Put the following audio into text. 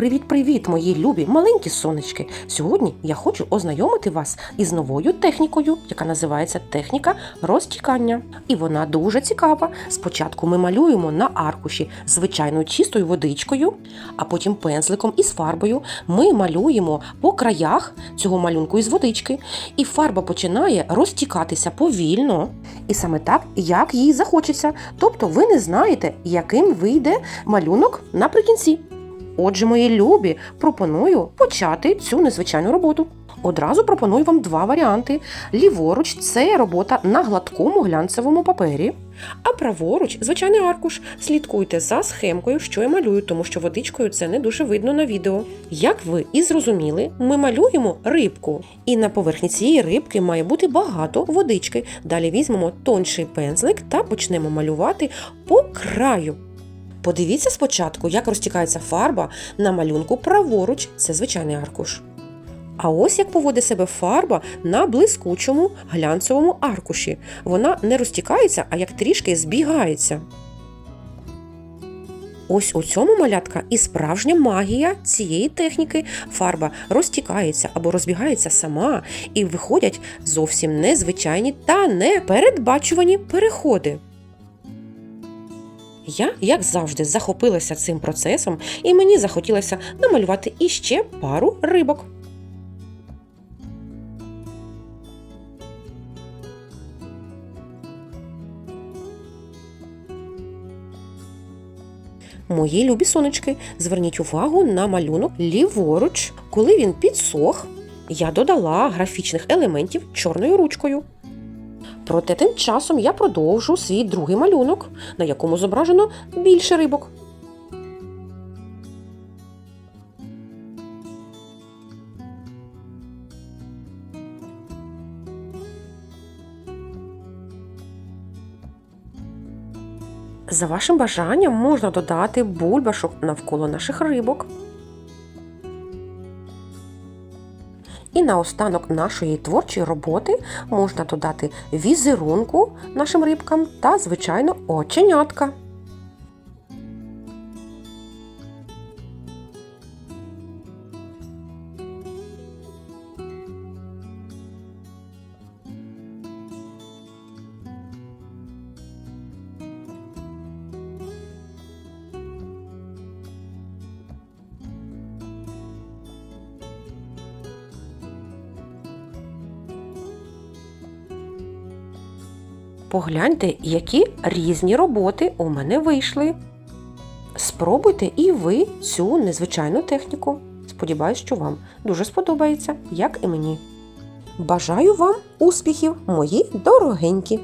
Привіт-привіт, мої любі маленькі сонечки! Сьогодні я хочу ознайомити вас із новою технікою, яка називається техніка розтікання. І вона дуже цікава. Спочатку ми малюємо на аркуші звичайною чистою водичкою, а потім пензликом із фарбою ми малюємо по краях цього малюнку із водички, і фарба починає розтікатися повільно. І саме так, як їй захочеться. Тобто ви не знаєте, яким вийде малюнок наприкінці. Отже, мої любі, пропоную почати цю незвичайну роботу. Одразу пропоную вам два варіанти. Ліворуч це робота на гладкому глянцевому папері, а праворуч звичайний аркуш. Слідкуйте за схемкою, що я малюю, тому що водичкою це не дуже видно на відео. Як ви і зрозуміли, ми малюємо рибку. І на поверхні цієї рибки має бути багато водички. Далі візьмемо тонший пензлик та почнемо малювати по краю. Подивіться спочатку, як розтікається фарба на малюнку праворуч, це звичайний аркуш. А ось як поводить себе фарба на блискучому глянцевому аркуші. Вона не розтікається, а як трішки збігається. Ось у цьому малятка і справжня магія цієї техніки. Фарба розтікається або розбігається сама, і виходять зовсім незвичайні та непередбачувані переходи. Я, як завжди, захопилася цим процесом, і мені захотілося намалювати іще пару рибок. Мої любі сонечки, зверніть увагу на малюнок ліворуч. Коли він підсох, я додала графічних елементів чорною ручкою. Проте тим часом я продовжу свій другий малюнок, на якому зображено більше рибок. За вашим бажанням можна додати бульбашок навколо наших рибок. І наостанок нашої творчої роботи можна додати візерунку нашим рибкам та, звичайно, оченятка. Погляньте, які різні роботи у мене вийшли. Спробуйте і ви цю незвичайну техніку. Сподіваюсь, що вам дуже сподобається, як і мені. Бажаю вам успіхів, мої дорогенькі!